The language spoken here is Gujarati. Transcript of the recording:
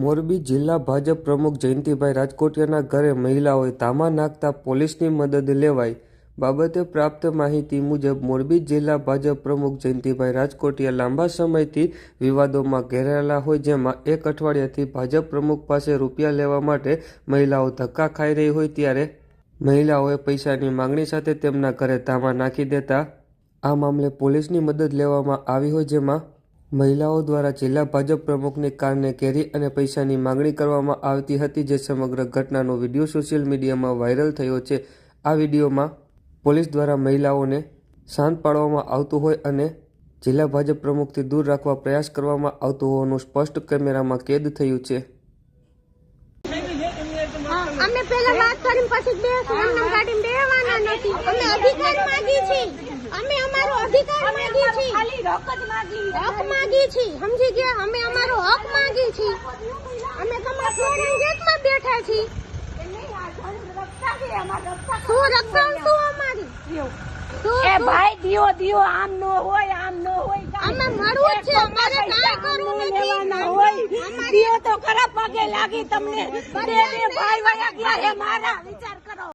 મોરબી જિલ્લા ભાજપ પ્રમુખ જયંતિભાઈ રાજકોટિયાના ઘરે મહિલાઓએ ધામા નાખતા પોલીસની મદદ લેવાઈ બાબતે પ્રાપ્ત માહિતી મુજબ મોરબી જિલ્લા ભાજપ પ્રમુખ જયંતિભાઈ રાજકોટિયા લાંબા સમયથી વિવાદોમાં ઘેરાયેલા હોય જેમાં એક અઠવાડિયાથી ભાજપ પ્રમુખ પાસે રૂપિયા લેવા માટે મહિલાઓ ધક્કા ખાઈ રહી હોય ત્યારે મહિલાઓએ પૈસાની માંગણી સાથે તેમના ઘરે ધામા નાખી દેતા આ મામલે પોલીસની મદદ લેવામાં આવી હોય જેમાં મહિલાઓ દ્વારા જિલ્લા ભાજપ પ્રમુખની કારને કેરી અને પૈસાની માંગણી કરવામાં આવતી હતી જે સમગ્ર ઘટનાનો વીડિયો સોશિયલ મીડિયામાં વાયરલ થયો છે. આ વિડીયોમાં પોલીસ દ્વારા મહિલાઓને શાંત પાડવામાં આવતું હોય અને જિલ્લા ભાજપ પ્રમુખથી દૂર રાખવા પ્રયાસ કરવામાં આવતો હોવાનું સ્પષ્ટ કેમેરામાં કેદ થયું છે. અમે અમારો અધિકાર ખાલી હક જ માંગી. હક માંગી છીએ સમજી ગયા? અમે અમારો હક માંગી છીએ અમે તમારા ફ્લોરિંગ ગેટમાં બેઠા છે. શું રક્ષણ શું અમારી? એ ભાઈ દિયો દિયો આમ નો હોય આમ નો હોય અમે મળવું છે. અમારે કાંઈ કરવું લેવાના હોય. દિયો તો ખરાબ પગે લાગી તમને. બે બે ભાઈ વયા ગયા હે મારા. વિચાર કરો